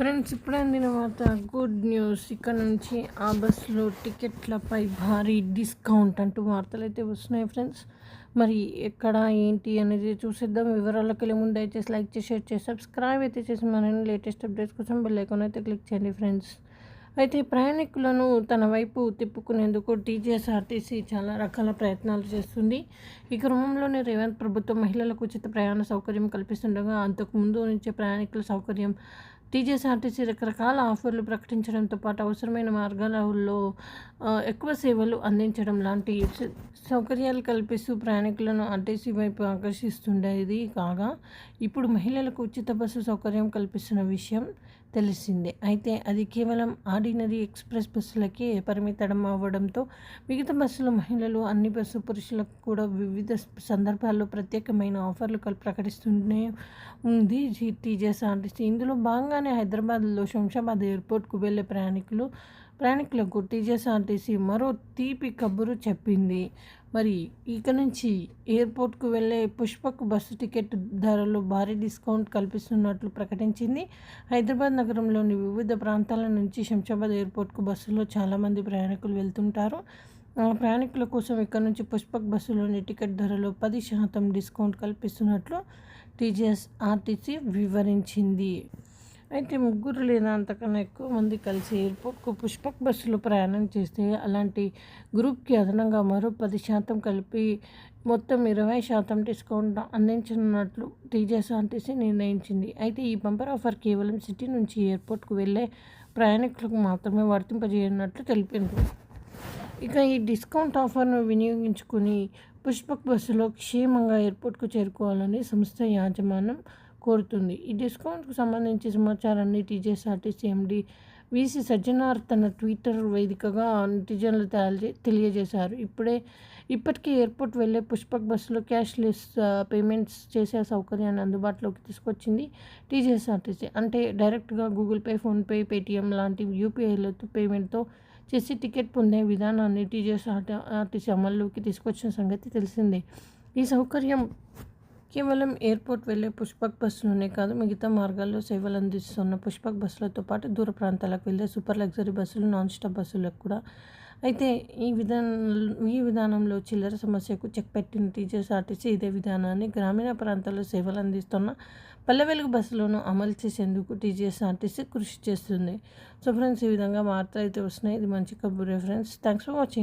Friends ఇప్పుడే అందిన వార్త గుడ్ న్యూస్. ఇక్కడ నుంచి ఆ బస్సులో టికెట్లపై భారీ డిస్కౌంట్ అంటూ వార్తలు అయితే వస్తున్నాయి ఫ్రెండ్స్. మరి ఎక్కడ ఏంటి అనేది చూసేద్దాం. వివరాలకు వెళ్ళే ముందు అయితే లైక్ చేసి షేర్ చేసి సబ్స్క్రైబ్ అయితే చేసి మనని లేటెస్ట్ అప్డేట్స్ కోసం బెల్ ఐకాన్ అయితే క్లిక్ చేయండి ఫ్రెండ్స్. అయితే ప్రయాణికులను తన వైపు తిప్పుకునేందుకు టీజీఎస్ఆర్టీసీ చాలా రకాల ప్రయత్నాలు చేస్తుంది. ఈ క్రమంలోనే రేవంత్ ప్రభుత్వం మహిళలకు ఉచిత ప్రయాణ సౌకర్యం కల్పిస్తుండగా అంతకుముందు నుంచే ప్రయాణికుల సౌకర్యం టీజీఎస్ఆర్టీసీ రకరకాల ఆఫర్లు ప్రకటించడంతో పాటు అవసరమైన మార్గాలలో ఎక్కువ సేవలు అందించడం లాంటి సౌకర్యాలు కల్పిస్తూ ప్రయాణికులను ఆర్టీసీ వైపు ఆకర్షిస్తుండేది కాగా ఇప్పుడు మహిళలకు ఉచిత బస్సు సౌకర్యం కల్పిస్తున్న విషయం తెలిసిందే. అయితే అది కేవలం ఆర్డినరీ ఎక్స్ప్రెస్ బస్సులకే పరిమితం అవ్వడంతో మిగతా బస్సులు మహిళలు అన్ని బస్సు పురుషులకు కూడా వివిధ సందర్భాల్లో ప్రత్యేకమైన ఆఫర్లు ప్రకటిస్తూనే ఉంది టీజీఎస్ఆర్టీసీ ఇందులో రాజధాని హైదరాబాద్లో శంషాబాద్ ఎయిర్పోర్ట్కు వెళ్ళే ప్రయాణికులు ప్రయాణికులకు టీజీఎస్ఆర్టీసీ మరో తీపి కబురు చెప్పింది. మరి ఇక నుంచి ఎయిర్పోర్ట్కు వెళ్ళే పుష్పక్ బస్సు టికెట్ ధరలు భారీ డిస్కౌంట్ కల్పిస్తున్నట్లు ప్రకటించింది. హైదరాబాద్ నగరంలోని వివిధ ప్రాంతాల నుంచి శంషాబాద్ ఎయిర్పోర్ట్కు బస్సులో చాలామంది ప్రయాణికులు వెళ్తుంటారు. ప్రయాణికుల కోసం ఇక్కడ నుంచి పుష్పక్ బస్సులోని టికెట్ ధరలో పది శాతం డిస్కౌంట్ కల్పిస్తున్నట్లు టీజీఎస్ ఆర్టీసీ వివరించింది. అయితే ముగ్గురు లేదా అంతకన్నా ఎక్కువ మంది కలిసి ఎయిర్పోర్ట్కు పుష్పక్ బస్సులో ప్రయాణం చేస్తే అలాంటి గ్రూప్కి అదనంగా మరో పది శాతం కలిపి మొత్తం ఇరవై శాతం డిస్కౌంట్ అందించనున్నట్లు టీజీఎస్ఆర్టీసీ నిర్ణయించింది. అయితే ఈ బంపర్ ఆఫర్ కేవలం సిటీ నుంచి ఎయిర్పోర్ట్కు వెళ్ళే ప్రయాణికులకు మాత్రమే వర్తింపజేయనున్నట్లు తెలిపింది. ఇక ఈ డిస్కౌంట్ ఆఫర్ను వినియోగించుకుని పుష్పక్ బస్సులో క్షేమంగా ఎయిర్పోర్ట్కు చేరుకోవాలని సంస్థ యాజమాన్యం కోరుతుంది. ఈ డిస్కౌంట్కు సంబంధించి సమాచారాన్ని టీజీఎస్ఆర్టీసీ ఎండి వీసీ సజ్జనార్ తన ట్విట్టర్ వేదికగా నెటిజన్లు తెలియజేశారు. ఇప్పుడే ఇప్పటికే ఎయిర్పోర్ట్ వెళ్ళే పుష్పక్ బస్సులో క్యాష్లెస్ పేమెంట్స్ చేసే సౌకర్యాన్ని అందుబాటులోకి తీసుకొచ్చింది టీజీఎస్ఆర్టీసీ అంటే డైరెక్ట్గా గూగుల్ పే ఫోన్పే పేటిఎం లాంటి యూపీఐలతో పేమెంట్తో చేసి టికెట్ పొందే విధానాన్ని టీజీఎస్ఆర్టీసీ అమల్లోకి తీసుకొచ్చిన సంగతి తెలిసిందే. ఈ సౌకర్యం కేవలం ఎయిర్పోర్ట్ వెళ్ళే పుష్పక్ బస్సులోనే కాదు మిగతా మార్గాల్లో సేవలు అందిస్తున్న పుష్పక్ బస్సులతో పాటు దూర ప్రాంతాలకు వెళ్ళే సూపర్ లగ్జరీ బస్సులు నాన్ స్టాప్ బస్సులకు కూడా. అయితే ఈ విధానం ఈ విధానంలో చిల్లర సమస్యకు చెక్ పెట్టిన టీచర్స్ఆర్టీసీ ఇదే విధానాన్ని గ్రామీణ ప్రాంతాల్లో సేవలు అందిస్తున్న పల్లె వెలుగు బస్సులను అమలు చేసేందుకు టీజీఎస్ఆర్టీసీ కృషి చేస్తుంది. సో ఫ్రెండ్స్ ఈ విధంగా వార్తలు అయితే వస్తున్నాయి. ఇది మంచి కబురే ఫ్రెండ్స్. Thanks for watching.